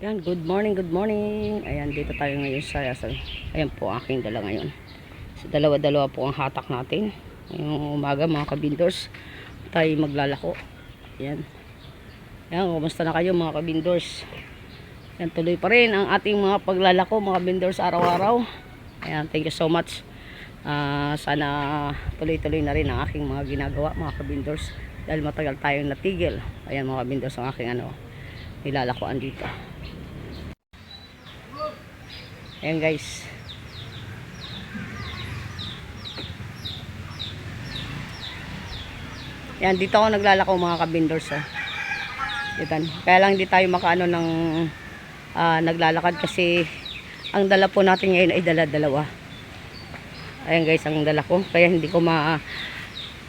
Ayan, good morning, good morning. Ayan, dito tayo ngayon sa, sa ayan po, aking dala ngayon. So, dalawa-dalawa po ang hatak natin. Ngayong umaga, mga kabindors, tayo maglalako. Ayan. Ayan, kumusta na kayo mga kabindors? Ayan, tuloy pa rin ang ating mga paglalako, mga kabindors, araw-araw. Ayan, thank you so much. Ah, sana tuloy-tuloy na rin ang aking mga ginagawa, mga kabindors. Dahil matagal tayong natigil. Ayan, mga kabindors, ang aking ano, nilalakoan dito. Ayan guys. Yan, dito ako naglalako mga kabindors. Oh. Ditan. Kaya lang hindi tayo makaano ng ah, naglalakad kasi ang dala po natin ngayon ay dala-dalawa. Ayan guys, ang dala ko. Kaya hindi ko ma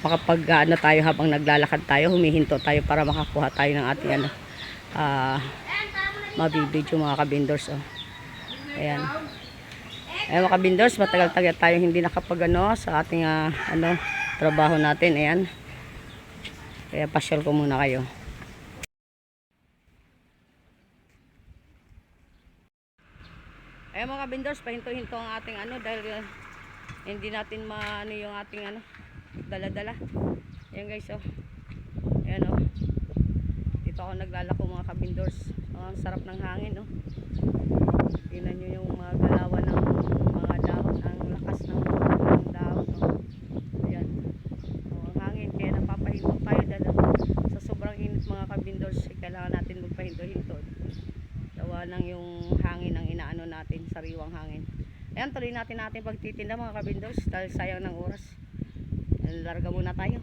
makapag ano tayo habang naglalakad tayo, humihinto tayo para makakuha tayo ng ating ano ah mabibidyo mga kabindors. Oh. Ayan. Ayan mga kabindors, matagal-tagal tayo hindi nakapag ano, sa ating ah, ano, trabaho natin. Ayan. Kaya pasyal ko muna kayo. Ayan mga kabindors, pahinto-hinto ang ating ano dahil ah, hindi natin maano yung ating ano, dala-dala. Ayan guys, oh. Ayan oh. Dito ako naglalako mga kabindors. Oh, ang sarap ng hangin, oh. Tingnan nyo yung mga galawan ng mga dahon, ang lakas ng, ng dahon. Oh. Ayan. Oh, ang hangin, kaya napapahinto tayo dahil sa sobrang init mga kabindors, eh, kailangan natin magpahinto-hinto. Gawa ng yung hangin ang inaano natin, sariwang hangin. Ayan, tuloy natin natin pagtitinda mga kabindors dahil sayang ng oras. Larga muna tayo.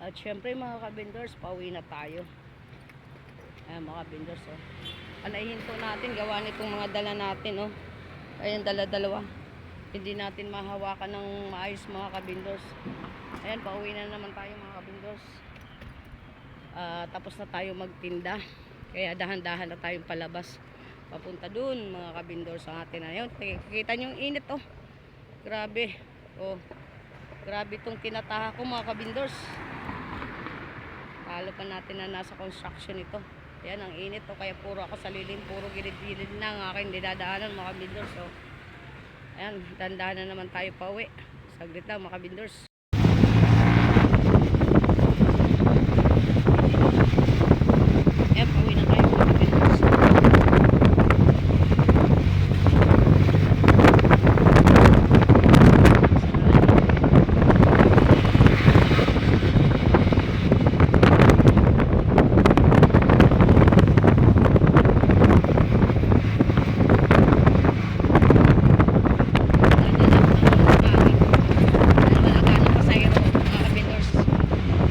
At syempre mga kabindors, pauwi na tayo. Ayan mga kabindors, oh. Anahinto natin, gawa nitong mga dala natin, oh. Ayan, dala-dalawa. Hindi natin mahawakan ng maayos mga kabindors. Ayan, pauwi na naman tayo mga kabindors. Ah, tapos na tayo magtinda. Kaya dahan-dahan na tayong palabas. Papunta dun mga kabindors ang atin na yun. Kita nyo yung init, oh. Grabe. Oh. Grabe itong tinataha ko mga kabindors. Talo pa natin na nasa construction ito. Yan ang init to. Kaya puro ako sa lilim. Puro gilid-gilid na ang aking dinadaanan mga kabindors. So, ayan. Dandahan na naman tayo pa uwi. Saglit lang mga kabindors. Ayan, pauwi na tayo mga kabindors.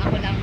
Ako lang.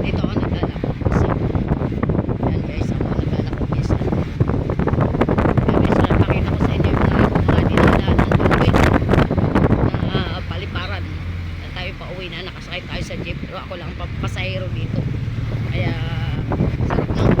Dito ako naglalako. So, yan guys, ako naglalako isa. Yan guys, napakita ko sa inyo yung mga, mga dinadaanan ko. Wait, ng ah, paliparan. Tayo pa uwi na, nakasakay tayo sa jeep. Pero ako lang ang pasahero dito. Kaya, sarap ng